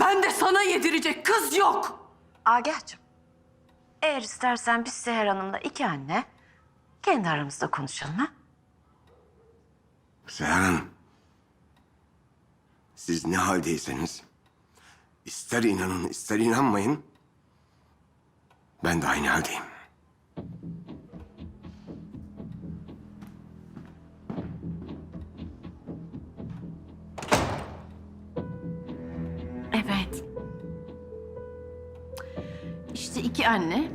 Ben de sana yedirecek kız yok. Agah'cığım, eğer istersen biz Seher Hanım'la iki anne kendi aramızda konuşalım ha? Seher Hanım. Siz ne haldeyseniz, ister inanın ister inanmayın, ben de aynı haldeyim. Evet. İşte iki anne.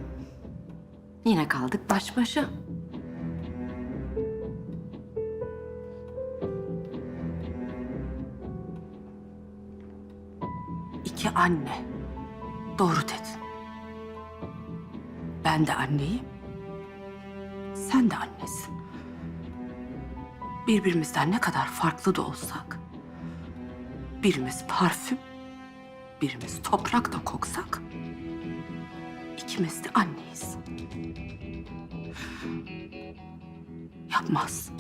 Yine kaldık baş başa. İki anne. Doğru dedin. Ben de anneyim. Sen de annesin. Birbirimizden ne kadar farklı da olsak... ...birimiz parfüm, birimiz toprak da koksak... ...ikimiz de anneyiz. Yapmaz.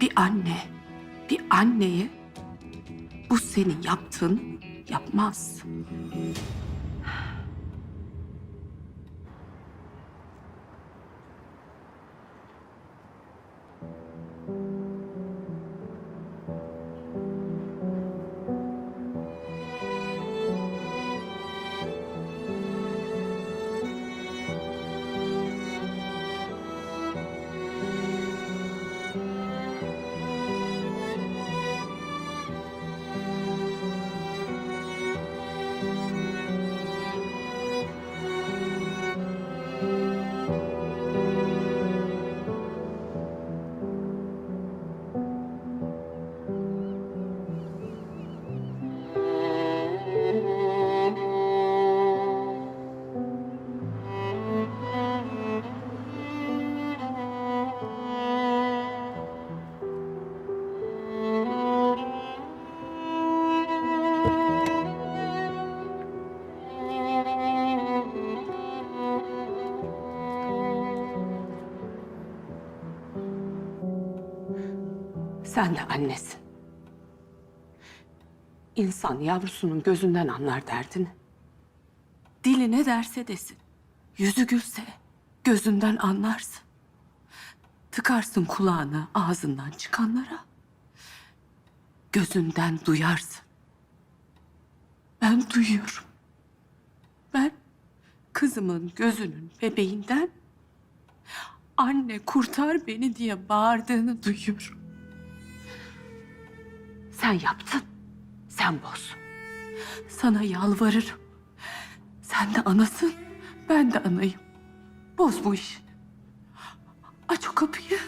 Bir anne, bir anneye bu senin yaptığın yapmaz. Sen de annesin. İnsan yavrusunun gözünden anlar derdini. Dili ne derse desin. Yüzü gülse gözünden anlarsın. Tıkarsın kulağını ağzından çıkanlara. Gözünden duyarsın. Ben duyuyorum. Ben kızımın gözünün bebeğinden anne kurtar beni diye bağırdığını duyuyorum. Sen yaptın. Sen boz. Sana yalvarırım. Sen de anasın. Ben de anayım. Boz bu işi. Aç o kapıyı.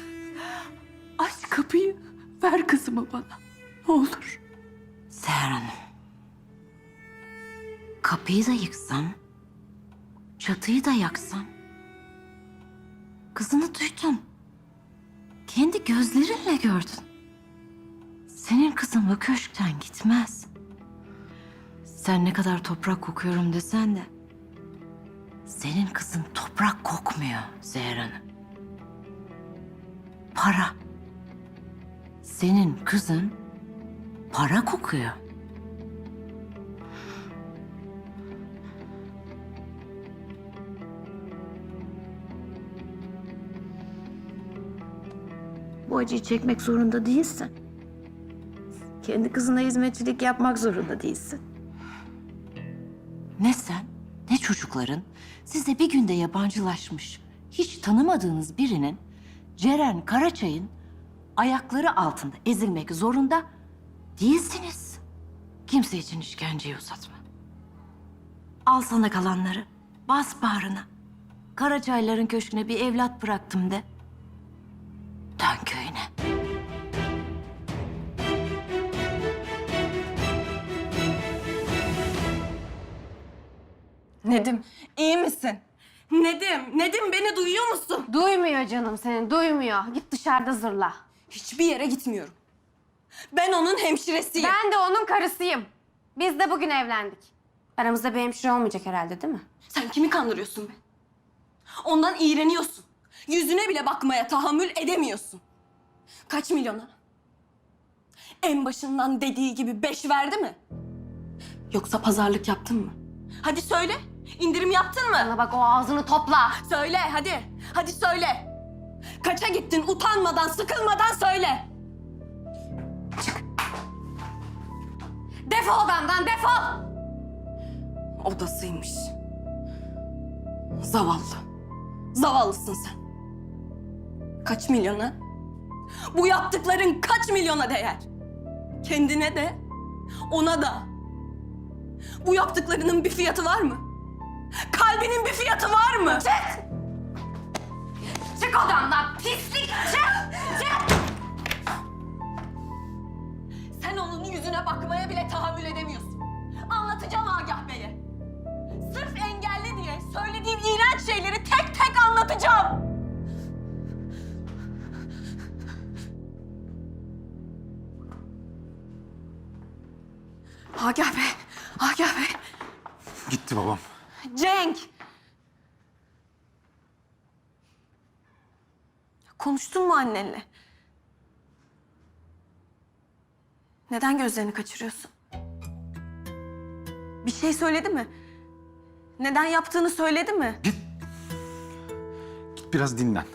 Aç kapıyı. Ver kızımı bana. Ne olur. Seher Hanım. Kapıyı da yıksan, çatıyı da yaksan. Kızını duydun. Kendi gözlerinle gördün. Senin kızın bu köşkten gitmez. Sen ne kadar toprak kokuyorum desen de... ...senin kızın toprak kokmuyor Seher Hanım. Para. Senin kızın para kokuyor. Bu acıyı çekmek zorunda değilsin. Kendi kızına hizmetçilik yapmak zorunda değilsin. Ne sen, ne çocukların size bir günde yabancılaşmış, hiç tanımadığınız birinin Ceren Karaçay'ın ayakları altında ezilmek zorunda değilsiniz. Kimse için işkenceyi uzatma. Al sana kalanları, bas bağrına. Karaçayların köşküne bir evlat bıraktım de. Dön köyüne. Nedim, iyi misin? Nedim, Nedim beni duyuyor musun? Duymuyor canım seni, duymuyor. Git dışarıda zırla. Hiçbir yere gitmiyorum. Ben onun hemşiresiyim. Ben de onun karısıyım. Biz de bugün evlendik. Aramızda bir hemşire olmayacak herhalde değil mi? Sen kimi kandırıyorsun be? Ondan iğreniyorsun. Yüzüne bile bakmaya tahammül edemiyorsun. Kaç milyona? En başından dediği gibi beş verdi mi? Yoksa pazarlık yaptın mı? Hadi söyle. İndirim yaptın mı? Bana bak o ağzını topla. Söyle hadi. Hadi söyle. Kaça gittin utanmadan, sıkılmadan söyle. Defol odamdan defol. Odasıymış. Zavallı. Zavallısın sen. Kaç milyona? Bu yaptıkların kaç milyona değer? Kendine de, ona da. Bu yaptıklarının bir fiyatı var mı? Kalbinin bir fiyatı var mı? Çık! Çık odamdan pislik çık! Çık! Sen onun yüzüne bakmaya bile tahammül edemiyorsun. Anlatacağım Agah Bey'e. Sırf engelli diye söylediğin iğrenç şeyleri tek tek anlatacağım. Agah Bey, Agah Bey. Gitti babam. Cenk! Konuştun mu annenle? Neden gözlerini kaçırıyorsun? Bir şey söyledi mi? Neden yaptığını söyledi mi? Git. Git biraz dinlen.